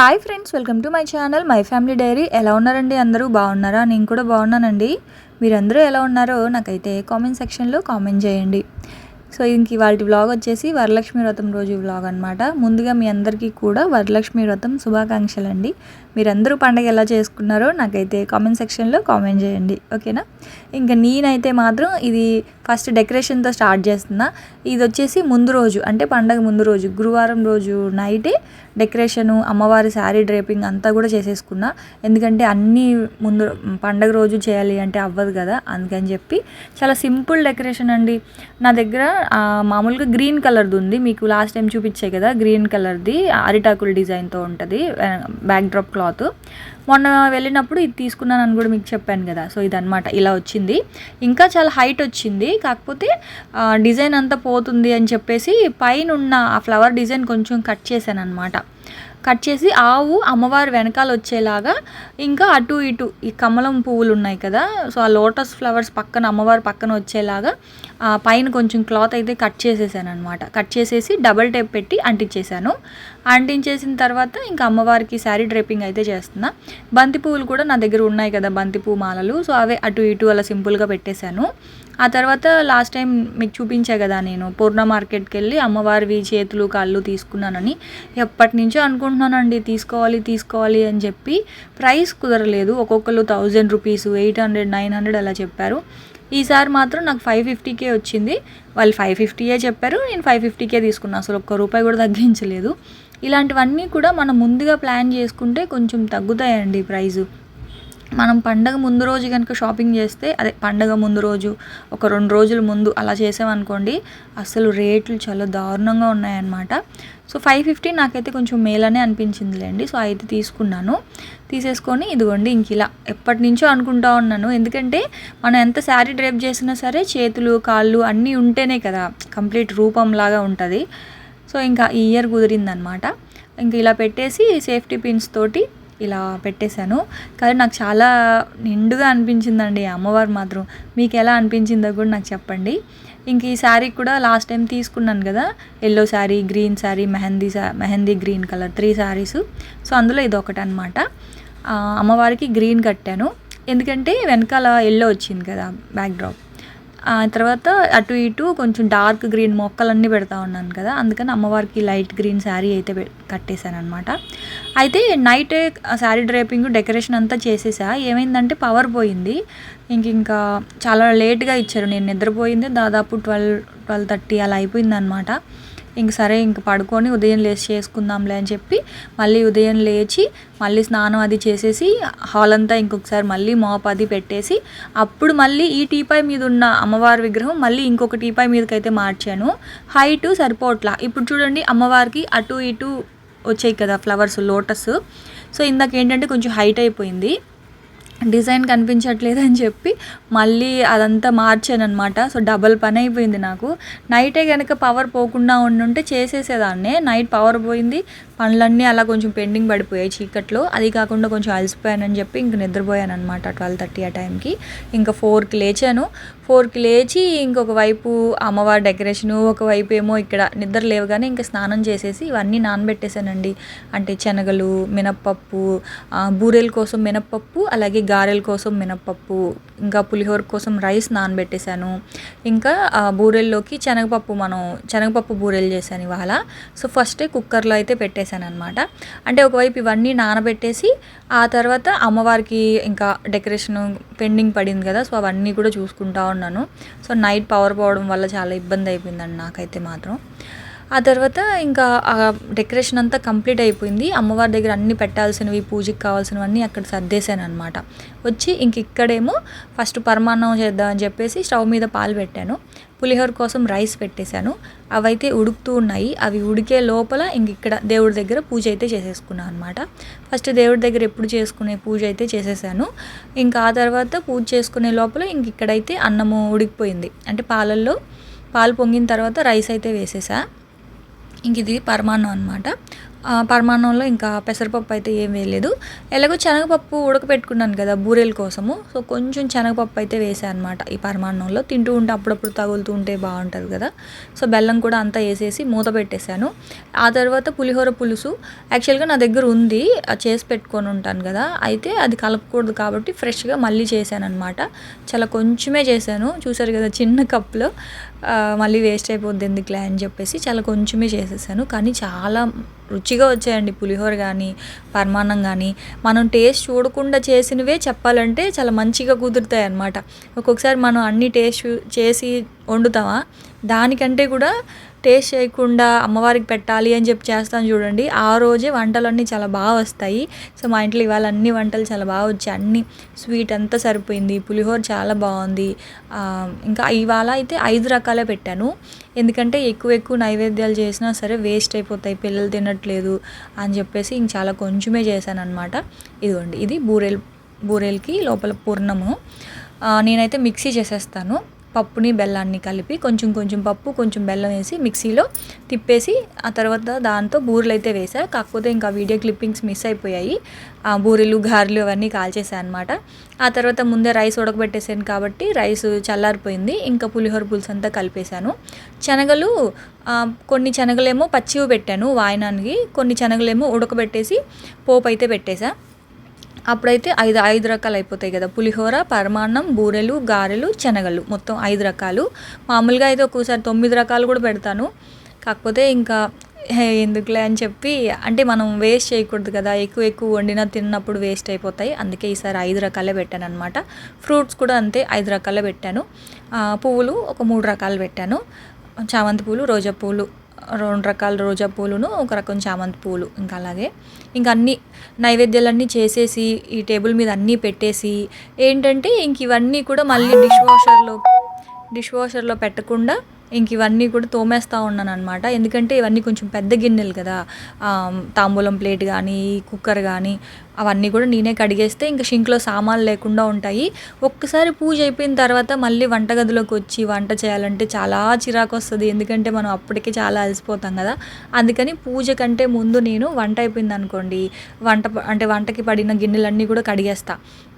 Hi friends welcome to my channel my family diary ఎలా ఉన్నారండి అందరూ? బాగున్నారా? నేను కూడా బాగున్నానండి. మీరందరూ ఎలా ఉన్నారో నాకైతే కామెంట్ సెక్షన్లో కామెంట్ చేయండి. సో ఇంక ఇవాళ వ్లాగ్ వచ్చేసి వరలక్ష్మి వ్రతం రోజు వ్లాగ్ అనమాట ముందుగా మీ అందరికీ కూడా వరలక్ష్మి వ్రతం శుభాకాంక్షలు అండి మీరందరూ పండగ ఎలా చేసుకున్నారో నాకైతే కామెంట్ సెక్షన్లో కామెంట్ చేయండి ఓకేనా? ఇంకా నేనైతే మాత్రం ఇది ఫస్ట్ డెకరేషన్తో స్టార్ట్ చేస్తున్నా. ఇది వచ్చేసి ముందు రోజు అంటే పండగ ముందు రోజు గురువారం రోజు నైటే డెకరేషను అమ్మవారి శారీ డ్రేపింగ్ అంతా కూడా చేసేసుకున్నా. ఎందుకంటే అన్నీ ముందు పండగ రోజు చేయాలి అంటే అవ్వదు కదా అందుకని చెప్పి. చాలా సింపుల్ డెకరేషన్ అండి. నా దగ్గర మామూలుగా గ్రీన్ కలర్ది ఉంది. మీకు లాస్ట్ టైం చూపించే కదా గ్రీన్ కలర్ది అరిటాకుల డిజైన్తో ఉంటుంది. Backdrop cloth. మొన్న వెళ్ళినప్పుడు ఇది తీసుకున్నాను అని కూడా మీకు చెప్పాను కదా. సో ఇదనమాట ఇలా వచ్చింది. ఇంకా చాలా హైట్ వచ్చింది. కాకపోతే డిజైన్ అంతా పోతుంది అని చెప్పేసి పైన ఉన్న ఆ ఫ్లవర్ డిజైన్ కొంచెం కట్ చేశాను అనమాట కట్ చేసి ఆవు అమ్మవారి వెనకాల వచ్చేలాగా ఇంకా అటు ఇటు ఈ కమలం పువ్వులు ఉన్నాయి కదా. సో ఆ లోటస్ ఫ్లవర్స్ పక్కన అమ్మవారి పక్కన వచ్చేలాగా ఆ పైన కొంచెం క్లాత్ అయితే కట్ చేసేసాను అనమాట కట్ చేసేసి డబల్ టేప్ పెట్టి అంటించేసాను అంటించేసిన తర్వాత ఇంకా అమ్మవారికి శారీ డ్రేపింగ్ అయితే చేస్తున్నా. బంతి పువ్వులు కూడా నా దగ్గర ఉన్నాయి కదా బంతి పువ్వు మాలలు. సో అవే అటు ఇటు అలా సింపుల్గా పెట్టేశాను. ఆ తర్వాత లాస్ట్ టైం మీకు చూపించా కదా నేను పూర్ణ మార్కెట్కి వెళ్ళి అమ్మవారివి చేతులు కాళ్ళు తీసుకున్నానని. ఎప్పటి నుంచో అనుకుంటున్నానండి తీసుకోవాలి తీసుకోవాలి అని చెప్పి. ప్రైస్ కుదరలేదు ఒక్కొక్కరు thousand rupees eight hundred nine hundred అలా చెప్పారు. ఈసారి మాత్రం నాకు ఫైవ్ ఫిఫ్టీకే వచ్చింది. వాళ్ళు ఫైవ్ ఫిఫ్టీయే చెప్పారు నేను ఫైవ్ ఫిఫ్టీకే తీసుకున్నాను అసలు ఒక్క రూపాయి కూడా తగ్గించలేదు. ఇలాంటివన్నీ కూడా మనం ముందుగా ప్లాన్ చేసుకుంటే కొంచెం తగ్గుతాయండి ప్రైజు. మనం పండగ ముందు రోజు కనుక షాపింగ్ చేస్తే అదే పండగ ముందు రోజు ఒక రెండు రోజుల ముందు అలా చేసామనుకోండి అసలు రేట్లు చాలా దారుణంగా ఉన్నాయన్నమాట. సో ఫైవ్ ఫిఫ్టీ నాకైతే కొంచెం మేలనే అనిపించిందిలేండి. సో అయితే తీసుకున్నాను. తీసేసుకొని ఇదిగోండి ఇంక ఇలా ఎప్పటి నుంచో అనుకుంటా ఉన్నాను. ఎందుకంటే మనం ఎంత శారీ డ్రైప్ చేసినా సరే చేతులు కాళ్ళు అన్నీ ఉంటేనే కదా కంప్లీట్ రూపంలాగా ఉంటుంది. సో ఇంకా ఈ ఇయర్ కుదిరిందనమాట ఇంక ఇలా పెట్టేసి సేఫ్టీ పిన్స్ తోటి ఇలా పెట్టేశాను. కానీ నాకు చాలా నిండుగా అనిపించిందండి అమ్మవారు మాత్రం. మీకు ఎలా అనిపించిందో కూడా నాకు చెప్పండి. ఇంక ఈ శారీ కూడా లాస్ట్ టైం తీసుకున్నాను కదా yellow sari green sari mehndi శా mehndi green colour three saris. So అందులో ఇది ఒకటి అనమాట అమ్మవారికి గ్రీన్ కట్టాను. ఎందుకంటే వెనకాల ఎల్లో వచ్చింది కదా బ్యాక్ డ్రాప్ ఆ తర్వాత అటు ఇటు కొంచెం డార్క్ గ్రీన్ మొక్కలన్నీ పెడతా ఉన్నాను కదా అందుకని అమ్మవారికి లైట్ గ్రీన్ శారీ అయితే కట్టేశాను అనమాట అయితే నైట్ శారీ డ్రైపింగ్ డెకరేషన్ అంతా చేసేసా. ఏమైందంటే పవర్ పోయింది. ఇంక ఇంకా చాలా లేట్గా ఇచ్చారు. నేను నిద్రపోయింది దాదాపు ట్వెల్వ్ ట్వెల్వ్ థర్టీ అలా అయిపోయింది అనమాట ఇంక సరే ఇంక పడుకొని ఉదయం లేచి చేసుకుందాంలే అని చెప్పి మళ్ళీ ఉదయం లేచి మళ్ళీ స్నానం అది చేసేసి హాల్ అంతా ఇంకొకసారి మళ్ళీ మోప్ అది పెట్టేసి అప్పుడు మళ్ళీ ఈ టీపాయ్ మీద ఉన్న అమ్మవారి విగ్రహం మళ్ళీ ఇంకొక టీపాయ్ మీదకైతే మార్చాను. హైట్ సరిపోట్లా ఇప్పుడు చూడండి అమ్మవారికి అటు ఇటు వచ్చాయి కదా ఫ్లవర్స్ లోటస్ సో ఇందాక ఏంటంటే కొంచెం హైట్ అయిపోయింది. డిజైన్ కనిపించట్లేదు అని చెప్పి మళ్ళీ అదంతా మార్చాను అనమాట సో డబల్ పని అయిపోయింది నాకు. నైటే కనుక పవర్ పోకుండా ఉండుంటే చేసేసేదాన్నే. నైట్ పవర్ పోయింది. పనులన్నీ అలా కొంచెం పెండింగ్ పడిపోయాయి చీకట్లో. అది కాకుండా కొంచెం అలసిపోయానని చెప్పి ఇంక నిద్రపోయాను అనమాట ట్వెల్వ్ థర్టీ ఆ టైంకి. ఇంకా ఫోర్కి లేచాను. ఫోర్కి లేచి ఇంకొక వైపు అమ్మవారి డెకరేషను ఒకవైపు ఏమో ఇక్కడ నిద్ర లేవగానే ఇంకా స్నానం చేసేసి ఇవన్నీ నానబెట్టేశానండి. అంటే శనగలు మినప్పప్పు బూరెల కోసం మినప్పప్పు అలాగే గారెల కోసం మినప్పప్పు ఇంకా పులిహోర కోసం రైస్ నానబెట్టేశాను. ఇంకా బూరెల్లోకి శనగపప్పు మనం శనగపప్పు బూరెలు చేశాను ఇవాళ. సో ఫస్టే కుక్కర్లో అయితే పెట్టేశాను. అనమాట అంటే ఒకవైపు ఇవన్నీ నానబెట్టేసి ఆ తర్వాత అమ్మవారికి ఇంకా డెకరేషన్ పెండింగ్ పడింది కదా సో అవన్నీ కూడా చూసుకుంటా ఉన్నాను. సో నైట్ పవర్ పోవడం వల్ల చాలా ఇబ్బంది అయిపోయిందండి నాకైతే మాత్రం. ఆ తర్వాత ఇంకా ఆ డెకరేషన్ అంతా కంప్లీట్ అయిపోయింది. అమ్మవారి దగ్గర అన్ని పెట్టాల్సినవి పూజకి కావాల్సినవన్నీ అక్కడ సర్దేశాను అనమాట వచ్చి ఇంక ఇక్కడేమో ఫస్ట్ పరమాన్నం చేద్దామని చెప్పేసి స్టవ్ మీద పాలు పెట్టాను. పులిహోర కోసం రైస్ పెట్టేశాను. అవైతే ఉడుకుతూ ఉన్నాయి. అవి ఉడికే లోపల ఇంక ఇక్కడ దేవుడి దగ్గర పూజ అయితే చేసేసుకున్నాను అనమాట ఫస్ట్ దేవుడి దగ్గర ఎప్పుడు చేసుకునే పూజ అయితే చేసేసాను. ఇంకా ఆ తర్వాత పూజ చేసుకునే లోపల ఇంక ఇక్కడైతే అన్నము ఉడికిపోయింది. అంటే పాలల్లో పాలు పొంగిన తర్వాత రైస్ అయితే వేసేసా. ఇంక ఇది పరమాన్నం అనమాట పరమాన్నంలో ఇంకా పెసరపప్పు అయితే ఏం వేయలేదు. ఎలాగో శనగపప్పు ఉడకపెట్టుకున్నాను కదా బూరెల కోసము. సో కొంచెం శనగపప్పు అయితే వేసాను అనమాట ఈ పరమాన్నంలో. తింటూ ఉంటే అప్పుడప్పుడు తగులుతూ ఉంటే బాగుంటుంది కదా. సో బెల్లం కూడా అంతా వేసేసి మూత పెట్టేశాను. ఆ తర్వాత పులిహోర పులుసు. యాక్చువల్గా నా దగ్గర ఉంది. అది చేసి పెట్టుకొని ఉంటాను కదా. అయితే అది కలపకూడదు కాబట్టి ఫ్రెష్గా మళ్ళీ చేశాను అనమాట చాలా కొంచెమే చేశాను. చూసారు కదా చిన్న కప్లో మళ్ళీ వేస్ట్ అయిపోద్ది ఎందుకులే అని చెప్పేసి చాలా కొంచెమే చేసేసాను. కానీ చాలా రుచిగా వచ్చాయండి పులిహోర కానీ పరమాన్నం కానీ మనం టేస్ట్ చూడకుండా చేసినవే చెప్పాలంటే చాలా మంచిగా కుదురుతాయి అన్నమాట. ఒక్కొక్కసారి మనం అన్ని టేస్ట్ చేసి వండుతామా? దానికంటే కూడా టేస్ట్ చేయకుండా అమ్మవారికి పెట్టాలి అని చెప్పి చేస్తాను చూడండి. ఆ రోజే వంటలన్నీ చాలా బాగా వస్తాయి. సో మా ఇంట్లో ఇవాళ అన్ని వంటలు చాలా బాగా వచ్చాయి. అన్ని స్వీట్ అంతా సరిపోయింది. పులిహోర చాలా బాగుంది. ఇంకా ఇవాళ అయితే ఐదు రకాలే పెట్టాను. ఎందుకంటే ఎక్కువ ఎక్కువ నైవేద్యాలు చేసినా సరే వేస్ట్ అయిపోతాయి. పిల్లలు తినట్లేదు అని చెప్పేసి ఇంక చాలా కొంచెమే చేశాను అనమాట ఇదిగోండి ఇది బూరెల్ బూరెల్కి లోపల పూర్ణము. నేనైతే మిక్సీ చేసేస్తాను. పప్పుని బెల్లాన్ని కలిపి కొంచెం కొంచెం పప్పు కొంచెం బెల్లం వేసి మిక్సీలో తిప్పేసి ఆ తర్వాత దాంతో బూరెలు అయితే వేసా కాకపోతే ఇంకా వీడియో క్లిప్పింగ్స్ మిస్ అయిపోయాయి. ఆ బూరెలు గారెలు అవన్నీ కాల్చేసాను అనమాట ఆ తర్వాత ముందే రైస్ ఉడకబెట్టేసాను కాబట్టి రైస్ చల్లారిపోయింది. ఇంకా పులిహోర పులుసు అంతా కలిపేశాను. శనగలు కొన్ని శనగలేమో పచ్చివి పెట్టాను వాయనానికి. కొన్ని శనగలేమో ఉడకబెట్టేసి పోపు అయితే పెట్టేశాను అప్పుడైతే ఐదు ఐదు రకాలు అయిపోతాయి కదా. పులిహోర పరమాన్నం బూరెలు గారెలు శనగలు. మొత్తం ఐదు రకాలు. మామూలుగా అయితే ఒక్కోసారి తొమ్మిది రకాలు కూడా పెడతాను. కాకపోతే ఇంకా ఎందుకులే అని చెప్పి అంటే మనం వేస్ట్ చేయకూడదు కదా. ఎక్కువ ఎక్కువ వండినా తిన్నప్పుడు వేస్ట్ అయిపోతాయి. అందుకే ఈసారి ఐదు రకాలే పెట్టాను అనమాట ఫ్రూట్స్ కూడా అంతే ఐదు రకాలే పెట్టాను. పువ్వులు ఒక మూడు రకాలు పెట్టాను. చామంతి పూలు రోజా పూలు రెండు రకాల రోజా పూలును ఒక రకం చామంతి పూలు ఇంకా అలాగే. ఇంకా అన్ని నైవేద్యాలన్నీ చేసేసి ఈ టేబుల్ మీద అన్నీ పెట్టేసి ఏంటంటే ఇంక ఇవన్నీ కూడా మళ్ళీ డిష్ వాషర్లో డిష్ వాషర్లో పెట్టకుండా ఇంక ఇవన్నీ కూడా తోమేస్తూ ఉన్నాను అనమాట ఎందుకంటే ఇవన్నీ కొంచెం పెద్ద గిన్నెలు కదా. తాంబూలం ప్లేట్ కానీ కుక్కర్ కానీ అవన్నీ కూడా నేనే కడిగేస్తే ఇంకా షింక్లో సామాన్లు లేకుండా ఉంటాయి. ఒక్కసారి పూజ అయిపోయిన తర్వాత మళ్ళీ వంటగదిలోకి వచ్చి వంట చేయాలంటే చాలా చిరాకు వస్తుంది. ఎందుకంటే మనం అప్పటికే చాలా అలసిపోతాం కదా. అందుకని పూజ కంటే ముందు నేను వంట అయిపోయింది అనుకోండి. వంట ప- అంటే వంటకి పడిన గిన్నెలన్నీ కూడా కడిగేస్తా.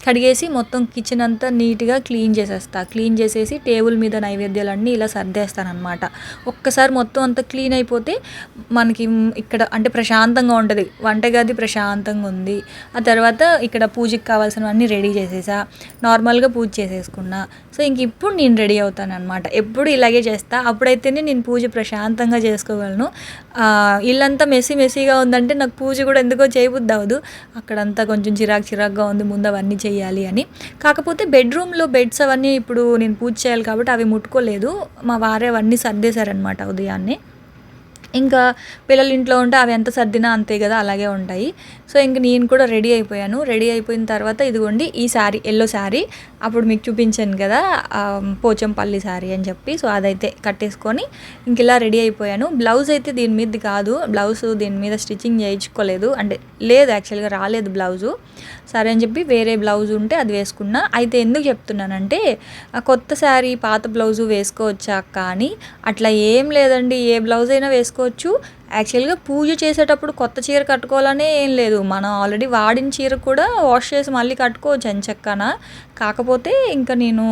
కడిగేసి మొత్తం కిచెన్ అంతా నీట్గా క్లీన్ చేసేస్తా. క్లీన్ చేసేసి టేబుల్ మీద నైవేద్యాలన్నీ ఇలా సర్దేస్తానమాట ఒక్కసారి మొత్తం అంతా క్లీన్ అయిపోతే మనకి ఇక్కడ అంటే ప్రశాంతంగా ఉంటుంది. వంటగది ప్రశాంతంగా ఉంది. ఆ తర్వాత ఇక్కడ పూజకి కావాల్సినవన్నీ రెడీ చేసేసా. నార్మల్గా పూజ చేసేసుకున్నా. సో ఇంక ఇప్పుడు నేను రెడీ అవుతాను అనమాట ఎప్పుడు ఇలాగే చేస్తా. అప్పుడైతేనే నేను పూజ ప్రశాంతంగా చేసుకోగలను. ఇల్లంతా మెస్సీ మెస్సీగా ఉందంటే నాకు పూజ కూడా ఎందుకో చేయబుద్ది అవ్వదు అక్కడంతా కొంచెం చిరాకు చిరాకుగా ఉంది. ముందు అవన్నీ చేయాలి అని. కాకపోతే బెడ్రూమ్లో బెడ్స్ అవన్నీ ఇప్పుడు నేను పూజ చేయాలి కాబట్టి అవి ముట్టుకోలేదు. మా వారే అవన్నీ సర్దేశారనమాట ఉదయాన్నే. ఇంకా పిల్లలు ఇంట్లో ఉంటే అవి ఎంత సర్దినా అంతే కదా అలాగే ఉంటాయి. సో ఇంక నేను కూడా రెడీ అయిపోయాను. రెడీ అయిపోయిన తర్వాత ఇదిగోండి ఈ శారీ ఎల్లో శారీ. అప్పుడు మీకు చూపించాను కదా పోచంపల్లి శారీ అని చెప్పి. సో అదైతే కట్టేసుకొని ఇంక ఇలా రెడీ అయిపోయాను. బ్లౌజ్ అయితే దీని మీద కాదు. బ్లౌజ్ దీని మీద స్టిచ్చింగ్ చేయించుకోలేదు. అంటే లేదు యాక్చువల్గా రాలేదు బ్లౌజు. సరే అని చెప్పి వేరే బ్లౌజ్ ఉంటే అది వేసుకున్నా. అయితే ఎందుకు చెప్తున్నానంటే కొత్త శారీ పాత బ్లౌజు వేసుకోవచ్చా కానీ అట్లా ఏం లేదండి. ఏ బ్లౌజ్ అయినా వేసుకోవచ్చు. యాక్చువల్గా పూజ చేసేటప్పుడు కొత్త చీర కట్టుకోవాలనే ఏం లేదు. మనం ఆల్రెడీ వాడిన చీర కూడా వాష్ చేసి మళ్ళీ కట్టుకోవచ్చు ఎంచక్కన కాకపోతే ఇంకా నేను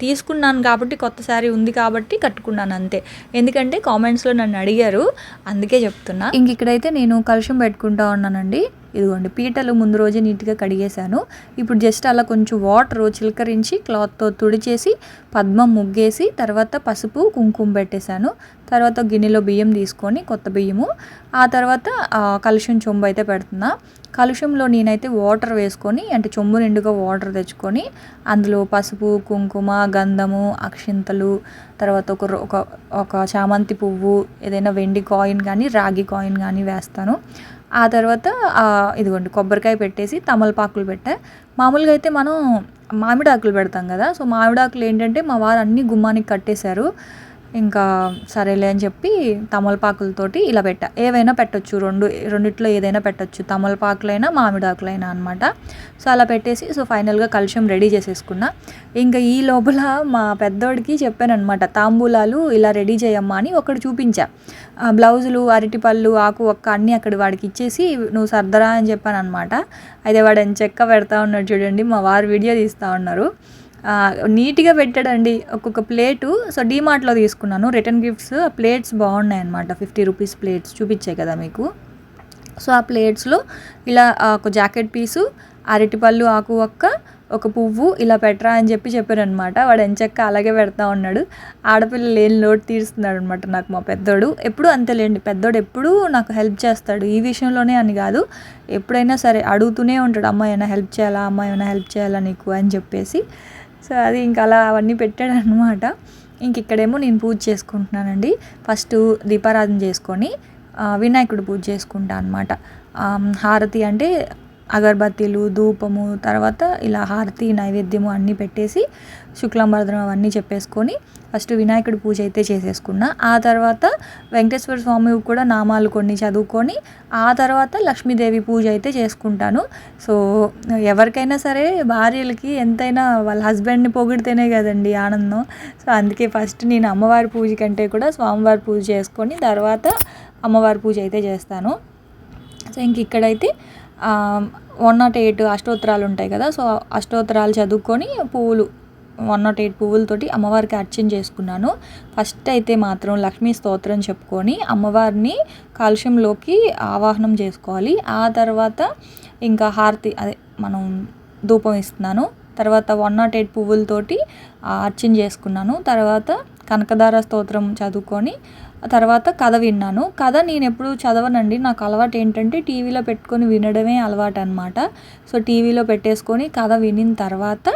తీసుకున్నాను కాబట్టి కొత్త శారీ ఉంది కాబట్టి కట్టుకున్నాను అంతే. ఎందుకంటే కామెంట్స్లో నన్ను అడిగారు అందుకే చెప్తున్నా. ఇంక ఇక్కడైతే నేను కలుషం పెట్టుకుంటా ఉన్నానండి. ఇదిగోండి పీటలు ముందు రోజే నీట్గా కడిగేశాను. ఇప్పుడు జస్ట్ అలా కొంచెం వాటర్ చిలకరించి క్లాత్తో తుడిచేసి పద్మం ముగ్గేసి తర్వాత పసుపు కుంకుమ పెట్టేశాను. తర్వాత గిన్నెలో బియ్యం తీసుకొని కొత్త బియ్యము. ఆ తర్వాత కలుషం చొంబు అయితే పెడుతున్నా. కలుషంలో నేనైతే వాటర్ వేసుకొని అంటే చెంబు నిండుగా వాటర్ తెచ్చుకొని అందులో పసుపు కుంకుమ గంధము అక్షింతలు తర్వాత ఒక ఒక ఒక చామంతి పువ్వు ఏదైనా వెండి కాయిన్ కానీ రాగి కాయిన్ కానీ వేస్తాను. ఆ తర్వాత ఇదిగోండి కొబ్బరికాయ పెట్టేసి తమలపాకులు పెట్టా. మామూలుగా అయితే మనం మామిడాకులు పెడతాం కదా సో మామిడాకులు ఏంటంటే మా వారు అన్ని గుమ్మానికి కట్టేశారు. ఇంకా సరేలే అని చెప్పి తమలపాకులతోటి ఇలా పెట్టా. ఏవైనా పెట్టొచ్చు. రెండు రెండిట్లో ఏదైనా పెట్టొచ్చు. తమలపాకులైనా మామిడాకులైనా అనమాట సో అలా పెట్టేసి సో ఫైనల్గా కలుషం రెడీ చేసేసుకున్నా. ఇంకా ఈ లోపల మా పెద్దోడికి చెప్పానమాట తాంబూలాలు ఇలా రెడీ చేయమ్మా అని ఒకటి చూపించా. బ్లౌజులు అరటిపళ్ళు ఆకు ఒక్క అన్నీ అక్కడ వాడికి ఇచ్చేసి నువ్వు సర్దరా అని చెప్పాను అనమాట అయితే వాడు చెక్క పెడతా ఉన్నాడు చూడండి మా వారు వీడియో తీస్తూ ఉన్నారు. నీట్గా పెట్టాడండి ఒక్కొక్క ప్లేటు. సో డీమార్ట్లో తీసుకున్నాను. రిటర్న్ గిఫ్ట్స్ ప్లేట్స్ బాగున్నాయి అనమాట ఫిఫ్టీ రూపీస్ ప్లేట్స్ చూపించాయి కదా మీకు. సో ఆ ప్లేట్స్లో ఇలా ఒక జాకెట్ పీసు అరటిపళ్ళు ఆకు ఒక్క ఒక పువ్వు ఇలా పెట్టరా అని చెప్పి చెప్పారనమాట వాడు ఎంచక్క అలాగే పెడతా ఉన్నాడు. ఆడపిల్ల లేని లోటు తీరుస్తున్నాడు అనమాట నాకు మా పెద్దోడు. ఎప్పుడు అంతేలేండి. పెద్దోడు ఎప్పుడూ నాకు హెల్ప్ చేస్తాడు. ఈ విషయంలోనే అని కాదు. ఎప్పుడైనా సరే అడుగుతూనే ఉంటాడు. అమ్మ ఏమైనా హెల్ప్ చేయాలా? అమ్మ ఏమైనా హెల్ప్ చేయాలా నీకు? అని చెప్పేసి. సో అది ఇంకా అలా అవన్నీ పెట్టాడు అనమాట ఇంక ఇక్కడేమో నేను పూజ చేసుకుంటున్నానండి. ఫస్ట్ దీపారాధన చేసుకొని వినాయకుడు పూజ చేసుకుంటా అనమాట హారతి అంటే అగరబత్తీలు ధూపము తర్వాత ఇలా హారతి నైవేద్యము అన్నీ పెట్టేసి శుక్లాంబరదనం అవన్నీ చెప్పేసుకొని ఫస్ట్ వినాయకుడి పూజ అయితే చేసేసుకున్నా. ఆ తర్వాత వెంకటేశ్వర స్వామి కూడా నామాలు కొన్ని చదువుకొని ఆ తర్వాత లక్ష్మీదేవి పూజ అయితే చేసుకుంటాను. సో ఎవరికైనా సరే భార్యలకి ఎంతైనా వాళ్ళ హస్బెండ్ని పొగిడితేనే కదండి ఆనందం. సో అందుకే ఫస్ట్ నేను అమ్మవారి పూజ కంటే కూడా స్వామివారి పూజ చేసుకొని తర్వాత అమ్మవారి పూజ అయితే చేస్తాను. సో ఇంక ఇక్కడైతే వన్ నాట్ ఎయిట్ అష్టోత్తరాలు ఉంటాయి కదా సో అష్టోత్తరాలు చదువుకొని పువ్వులు వన్ నాట్ ఎయిట్ పువ్వులతోటి అమ్మవారికి అర్చన చేసుకున్నాను. ఫస్ట్ అయితే మాత్రం లక్ష్మీ స్తోత్రం చెప్పుకొని అమ్మవారిని కాలుష్యంలోకి ఆవాహనం చేసుకోవాలి. ఆ తర్వాత ఇంకా హారతి అదే మనం ధూపం ఇస్తున్నాను తర్వాత వన్ నాట్ ఎయిట్ పువ్వులతోటి అర్చన చేసుకున్నాను. తర్వాత కనకదార స్తోత్రం చదువుకొని తర్వాత కథ విన్నాను. కథ నేను ఎప్పుడు చదవనండి. నాకు అలవాటు ఏంటంటే టీవీలో పెట్టుకొని వినడమే అలవాటు అనమాట సో టీవీలో పెట్టేసుకొని కథ వినిన తర్వాత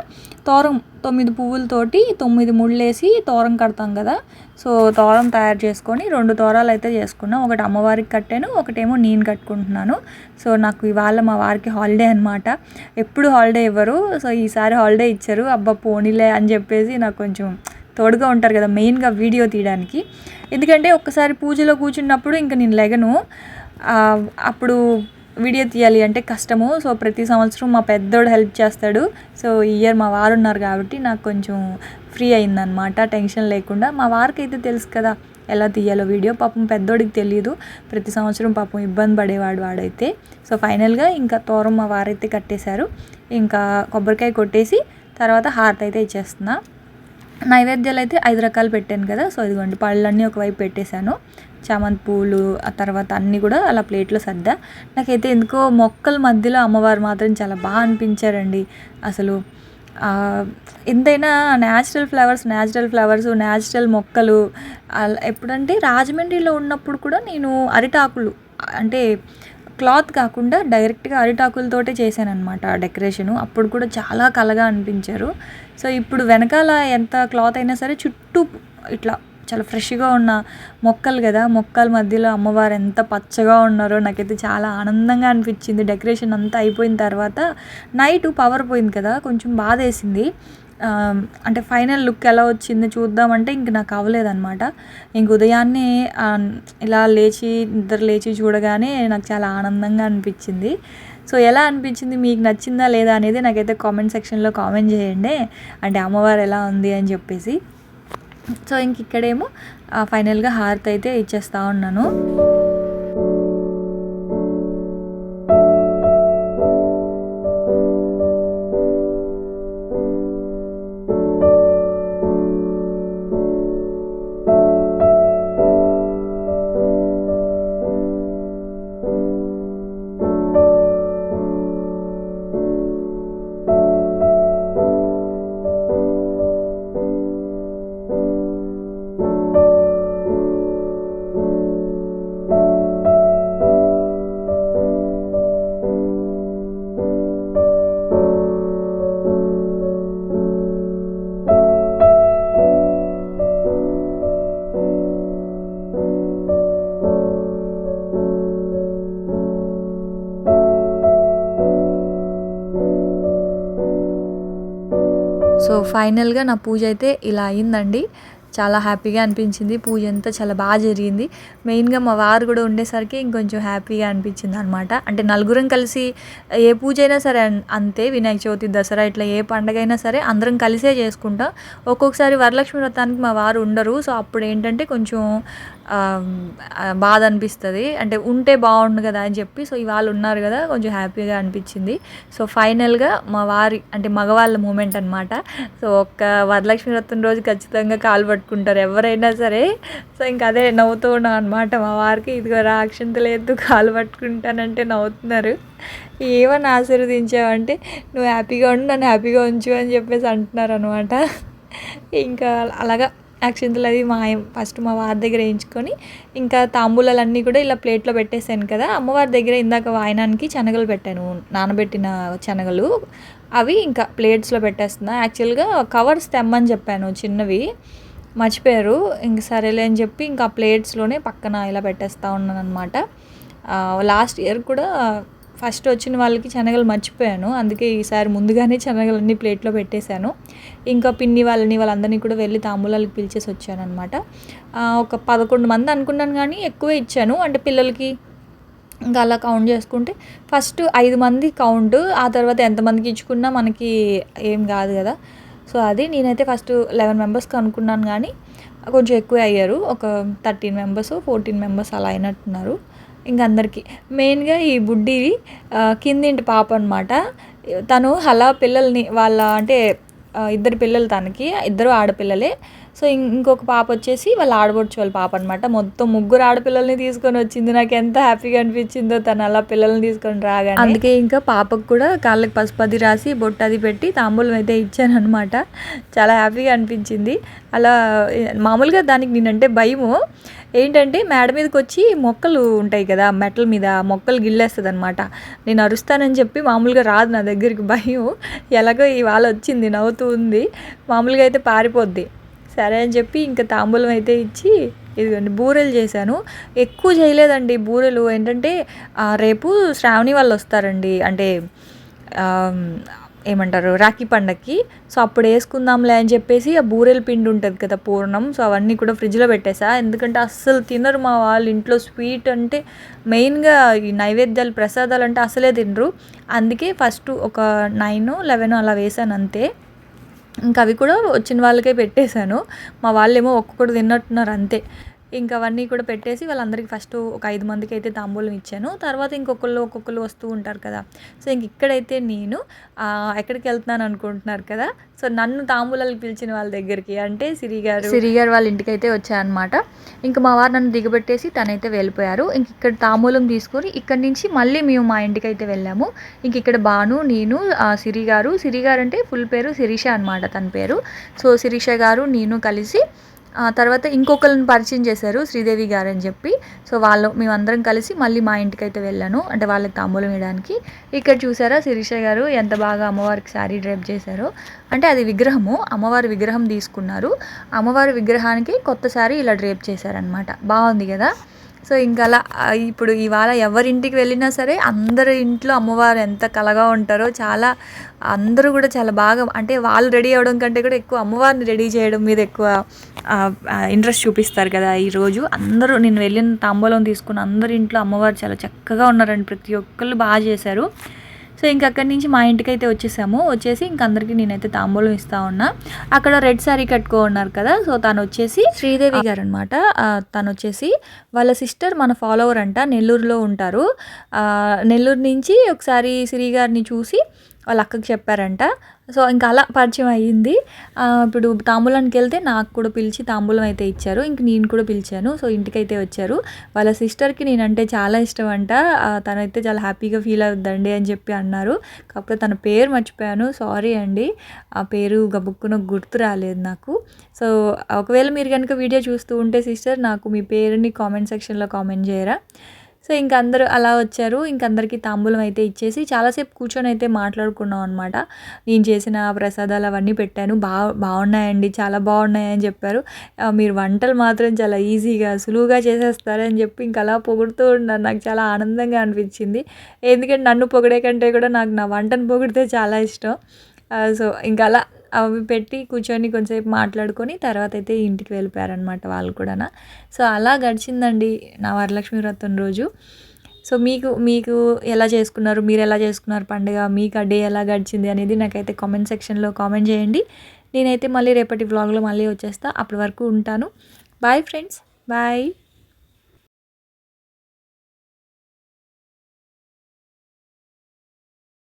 తోరం తొమ్మిది పువ్వులతోటి తొమ్మిది ముళ్ళేసి తోరం కడతాం కదా. సో తోరం తయారు చేసుకొని రెండు తోరాలు అయితే చేసుకున్నాం. ఒకటి అమ్మవారికి కట్టాను ఒకటేమో నేను కట్టుకుంటున్నాను. సో నాకు ఇవాళ మా వారికి హాలిడే అనమాట ఎప్పుడు హాలిడే ఇవ్వరు. సో ఈసారి హాలిడే ఇచ్చారు. అబ్బా పోనీలే అని చెప్పేసి నాకు కొంచెం తోడుగా ఉంటారు కదా మెయిన్గా వీడియో తీయడానికి. ఎందుకంటే ఒక్కసారి పూజలో కూర్చున్నప్పుడు ఇంకా నేను లెగను. అప్పుడు వీడియో తీయాలి అంటే కష్టము. సో ప్రతి సంవత్సరం మా పెద్దోడు హెల్ప్ చేస్తాడు. సో ఈ ఇయర్ మా వారు ఉన్నారు కాబట్టి నాకు కొంచెం ఫ్రీ అయిందనమాట టెన్షన్ లేకుండా. మా వారికి అయితే తెలుసు కదా ఎలా తీయాలో వీడియో. పాపం పెద్దోడికి తెలియదు ప్రతి సంవత్సరం పాపం ఇబ్బంది పడేవాడు వాడైతే. సో ఫైనల్గా ఇంకా తోరం మా వారైతే కట్టేశారు. ఇంకా కొబ్బరికాయ కొట్టేసి తర్వాత హారతి అయితే ఇచ్చేస్తున్నా. నైవేద్యాలు అయితే ఐదు రకాలు పెట్టాను కదా సో ఇదిగోండి పళ్ళన్నీ ఒకవైపు పెట్టేశాను. చామంతి పూలు ఆ తర్వాత అన్నీ కూడా అలా ప్లేట్లో సర్దా. నాకైతే ఎందుకో మొక్కల మధ్యలో అమ్మవారు మాత్రం చాలా బాగా అనిపించారండి. అసలు ఎంతైనా natural flowers natural flowers natural మొక్కలు అలా ఎప్పుడంటే రాజమండ్రిలో ఉన్నప్పుడు కూడా నేను అరిటాకులు అంటే క్లాత్ కాకుండా డైరెక్ట్గా అరిటాకులతోటే చేశాను అనమాట డెకరేషను. అప్పుడు కూడా చాలా కలగా అనిపించారు. సో ఇప్పుడు వెనకాల ఎంత క్లాత్ అయినా సరే చుట్టూ ఇట్లా చాలా ఫ్రెష్గా ఉన్న మొక్కలు కదా మొక్కల మధ్యలో అమ్మవారు ఎంత పచ్చగా ఉన్నారో నాకైతే చాలా ఆనందంగా అనిపించింది. డెకరేషన్ అంతా అయిపోయిన తర్వాత నైట్ పవర్ పోయింది కదా కొంచెం బాధ వేసింది అంటే ఫైనల్ లుక్ ఎలా వచ్చింది చూద్దామంటే ఇంక నాకు అవ్వలేదన్నమాట. ఇంక ఉదయాన్నే ఇలా లేచి నిద్ర లేచి చూడగానే నాకు చాలా ఆనందంగా అనిపించింది. సో ఎలా అనిపించింది? మీకు నచ్చిందా లేదా అనేది నాకైతే కామెంట్ సెక్షన్లో కామెంట్ చేయండి. అంటే అమ్మవారు ఎలా ఉంది అని చెప్పేసి. సో ఇంక ఇక్కడేమో ఆ, ఫైనల్గా హారతి అయితే ఇచ్చేస్తా ఉన్నాను. సో ఫైనల్గా నా పూజ అయితే ఇలా అయిందండి. చాలా హ్యాపీగా అనిపించింది. పూజ అంతా చాలా బాగా జరిగింది. మెయిన్గా మా వారు కూడా ఉండేసరికి ఇంకొంచెం హ్యాపీగా అనిపించింది అనమాట అంటే నలుగురం కలిసి ఏ పూజ అయినా సరే అన్- అంతే వినాయక చవితి దసరా ఇట్లా ఏ పండగ అయినా సరే అందరం కలిసే చేసుకుంటాం. ఒక్కొక్కసారి వరలక్ష్మి వ్రతానికి మా వారు ఉండరు. సో అప్పుడు ఏంటంటే కొంచెం బాధ అనిపిస్తుంది అంటే ఉంటే బాగుండు కదా అని చెప్పి సో ఇవాళ ఉన్నారు కదా కొంచెం హ్యాపీగా అనిపించింది. సో ఫైనల్గా మా వారి అంటే మగవాళ్ళ మూమెంట్ అనమాట సో ఒక్క వరలక్ష్మి వ్రతం రోజు ఖచ్చితంగా కాలు పట్టుకుంటారు ఎవరైనా సరే. సో ఇంకా అదే నవ్వుతూ ఉన్నాం అనమాట మా వారికి. ఇదిగో రా లేదు కాలు పట్టుకుంటానంటే నవ్వుతున్నారు. ఏమని ఆశీర్వదించావంటే నువ్వు హ్యాపీగా ఉండు నన్ను హ్యాపీగా ఉంచు అని చెప్పేసి అంటున్నారు అనమాట ఇంకా అలాగా అక్షింతలు అది మా ఫస్ట్ మా వారి దగ్గర వేయించుకొని ఇంకా తాంబూలాలన్నీ కూడా ఇలా ప్లేట్లో పెట్టేసాను కదా. అమ్మవారి దగ్గర ఇందాక వాయనానికి శనగలు పెట్టాను. నానబెట్టిన శనగలు. అవి ఇంకా ప్లేట్స్లో పెట్టేస్తున్నా. యాక్చువల్గా కవర్స్ తెమ్మని చెప్పాను చిన్నవి. మర్చిపోయారు. ఇంక సరేలే అని చెప్పి ఇంకా ప్లేట్స్లోనే పక్కన ఇలా పెట్టేస్తూ ఉన్నాను అనమాట లాస్ట్ ఇయర్ కూడా ఫస్ట్ వచ్చిన వాళ్ళకి శనగలు మర్చిపోయాను. అందుకే ఈసారి ముందుగానే శనగలన్నీ ప్లేట్లో పెట్టేశాను. ఇంకా పిన్ని వాళ్ళని వాళ్ళందరినీ కూడా వెళ్ళి తాంబూలాలకు పిలిచేసి వచ్చాను అనమాట ఒక పదకొండు మంది అనుకున్నాను కానీ ఎక్కువే ఇచ్చాను. అంటే పిల్లలకి ఇంకా అలా కౌంట్ చేసుకుంటే ఫస్ట్ ఐదు మంది కౌంట్ ఆ తర్వాత ఎంతమందికి ఇచ్చుకున్నా మనకి ఏం కాదు కదా. సో అది నేనైతే ఫస్ట్ లెవెన్ మెంబర్స్కి అనుకున్నాను కానీ కొంచెం ఎక్కువ అయ్యారు. ఒక థర్టీన్ మెంబర్స్ ఫోర్టీన్ మెంబర్స్ అలా అయినట్టున్నారు. ఇంక అందరికీ. మెయిన్గా ఈ బుడ్డి కిందింటి పాప అనమాట తను అలా పిల్లల్ని వాళ్ళ అంటే ఇద్దరు పిల్లలు తనకి ఇద్దరు ఆడపిల్లలే. సో ఇంకొక పాప వచ్చేసి వాళ్ళ ఆడబొచ్చు వాళ్ళ పాప అనమాట మొత్తం ముగ్గురు ఆడపిల్లల్ని తీసుకొని వచ్చింది. నాకు ఎంత హ్యాపీగా అనిపించిందో తను అలా పిల్లల్ని తీసుకొని రాగానే. అందుకే ఇంకా పాపకు కూడా కాళ్ళకి పసుపు అది రాసి బొట్టు అది పెట్టి తాంబూలం అయితే ఇచ్చాను అనమాట చాలా హ్యాపీగా అనిపించింది. అలా మామూలుగా దానికి నేనంటే భయము. ఏంటంటే మేడ మీదకి వచ్చి మొక్కలు ఉంటాయి కదా మెటల్ మీద మొక్కలు గిల్లేస్తుంది అనమాట నేను అరుస్తానని చెప్పి మామూలుగా రాదు నా దగ్గరికి భయం. ఎలాగో ఇవాళ వచ్చింది నవ్వుతూ ఉంది. మామూలుగా అయితే పారిపోద్ది. సరే అని చెప్పి ఇంకా తాంబూలం అయితే ఇచ్చి ఇదిగోండి బూరెలు చేశాను. ఎక్కువ చేయలేదండి బూరెలు. ఏంటంటే రేపు శ్రావణి వాళ్ళు వస్తారండి. అంటే ఏమంటారు రాఖీ పండక్కి. సో అప్పుడు వేసుకుందాంలే అని చెప్పేసి ఆ బూరెల పిండి ఉంటుంది కదా పూర్ణం. సో అవన్నీ కూడా ఫ్రిడ్జ్లో పెట్టేసా. ఎందుకంటే అస్సలు తినరు మా వాళ్ళు. ఇంట్లో స్వీట్ అంటే మెయిన్గా ఈ నైవేద్యాలు ప్రసాదాలు అంటే అసలే తినరు. అందుకే ఫస్ట్ ఒక నైన్ లెవెన్ అలా వేసాను అంతే. ఇంకా అవి కూడా వచ్చిన వాళ్ళకే పెట్టేశాను. మా వాళ్ళేమో ఒక్కొక్కటి తిన్నట్టున్నారు అంతే. ఇంకా అవన్నీ కూడా పెట్టేసి వాళ్ళందరికీ ఫస్ట్ ఒక ఐదు మందికి అయితే తాంబూలం ఇచ్చాను. తర్వాత ఇంకొకళ్ళు ఒక్కొక్కరు వస్తూ ఉంటారు కదా. సో ఇంక ఇక్కడైతే నేను ఎక్కడికి వెళ్తున్నాను అనుకుంటున్నారు కదా. సో నన్ను తాంబూలాలకు పిలిచిన వాళ్ళ దగ్గరికి అంటే సిరి గారు. సిరి గారు వాళ్ళ ఇంటికి అయితే వచ్చాయన్నమాట ఇంకా మా వారు నన్ను దిగబెట్టేసి తనైతే వెళ్ళిపోయారు. ఇంక ఇక్కడ తాంబూలం తీసుకొని ఇక్కడ నుంచి మళ్ళీ మేము మా ఇంటికి అయితే వెళ్ళాము. ఇంక ఇక్కడ బాను నేను సిరి గారు. సిరి గారు అంటే ఫుల్ పేరు శిరీష అనమాట తన పేరు. సో శిరీష గారు నేను కలిసి తర్వాత ఇంకొకరిని పరిచయం చేశారు శ్రీదేవి గారు అని చెప్పి. సో వాళ్ళు మేమందరం కలిసి మళ్ళీ మా ఇంటికి అయితే వెళ్ళాను. అంటే వాళ్ళకి తాంబూలం వేయడానికి ఇక్కడ చూసారా శిరీష గారు ఎంత బాగా అమ్మవారికి శారీ డ్రైప్ చేశారో. అంటే అది విగ్రహము. అమ్మవారి విగ్రహం తీసుకున్నారు. అమ్మవారి విగ్రహానికి కొత్త శారీ ఇలా డ్రేప్ చేశారనమాట బాగుంది కదా? సో ఇంకా అలా ఇప్పుడు ఇవాళ ఎవరింటికి వెళ్ళినా సరే అందరి ఇంట్లో అమ్మవారు ఎంత కలగా ఉంటారో చాలా అందరూ కూడా చాలా బాగా అంటే వాళ్ళు రెడీ అవ్వడం కంటే కూడా ఎక్కువ అమ్మవారిని రెడీ చేయడం మీద ఎక్కువ ఇంట్రెస్ట్ చూపిస్తారు కదా ఈరోజు అందరూ నేను వెళ్ళిన తాంబూలం తీసుకున్న అందరి ఇంట్లో అమ్మవారు చాలా చక్కగా ఉన్నారండి ప్రతి ఒక్కళ్ళు బాగా చేశారు. సో ఇంక అక్కడి నుంచి మా ఇంటికి అయితే వచ్చేసాము. వచ్చేసి ఇంక అందరికీ నేనైతే తాంబూలం ఇస్తా ఉన్నా. అక్కడ రెడ్ శారీ కట్టుకో ఉన్నారు కదా సో తను వచ్చేసి శ్రీదేవి గారు అనమాట తను వచ్చేసి వాళ్ళ సిస్టర్ మన ఫాలోవర్ అంట నెల్లూరులో ఉంటారు. నెల్లూరు నుంచి ఒకసారి శ్రీ గారిని చూసి వాళ్ళ అక్కకి చెప్పారంట. సో ఇంకా అలా పరిచయం అయ్యింది. ఇప్పుడు తాంబూలానికి వెళ్తే నాకు కూడా పిలిచి తాంబూలం అయితే ఇచ్చారు. ఇంక నేను కూడా పిలిచాను. సో ఇంటికైతే వచ్చారు. వాళ్ళ సిస్టర్కి నేనంటే చాలా ఇష్టం అంట తనైతే చాలా హ్యాపీగా ఫీల్ అవుద్దండి అని చెప్పి అన్నారు. కాకపోతే తన పేరు మర్చిపోయాను. సారీ అండి. ఆ పేరు గబుక్కున గుర్తు రాలేదు నాకు. సో ఒకవేళ మీరు కనుక వీడియో చూస్తూ ఉంటే సిస్టర్ నాకు మీ పేరుని కామెంట్ సెక్షన్లో కామెంట్ చేయరా. సో ఇంక అందరూ అలా వచ్చారు. ఇంక అందరికీ తాంబూలం అయితే ఇచ్చేసి చాలాసేపు కూర్చొని అయితే మాట్లాడుకున్నాం అనమాట నేను చేసిన ప్రసాదాలు అవన్నీ పెట్టాను. బాగా బాగున్నాయండి చాలా బాగున్నాయని చెప్పారు. మీరు వంటలు మాత్రం చాలా ఈజీగా సులువుగా చేసేస్తారని చెప్పి ఇంక అలా పొగుడుతూ ఉన్నారు. నాకు చాలా ఆనందంగా అనిపించింది. ఎందుకంటే నన్ను పొగిడే కంటే కూడా నాకు నా వంటను పొగిడితే చాలా ఇష్టం. సో ఇంకా అలా అవి పెట్టి కూర్చొని కొంచెంసేపు మాట్లాడుకొని తర్వాత అయితే ఇంటికి వెళ్ళిపోయారనమాట వాళ్ళు కూడా సో అలా గడిచిందండి నా వరలక్ష్మి వ్రతం రోజు. సో మీకు మీకు ఎలా చేసుకున్నారు మీరు ఎలా చేసుకున్నారు పండుగ మీకు ఆ డే ఎలా గడిచింది అనేది నాకైతే కామెంట్ సెక్షన్లో కామెంట్ చేయండి. నేనైతే మళ్ళీ రేపటి వ్లాగ్లో మళ్ళీ వచ్చేస్తా. అప్పటి వరకు ఉంటాను. Bye friends bye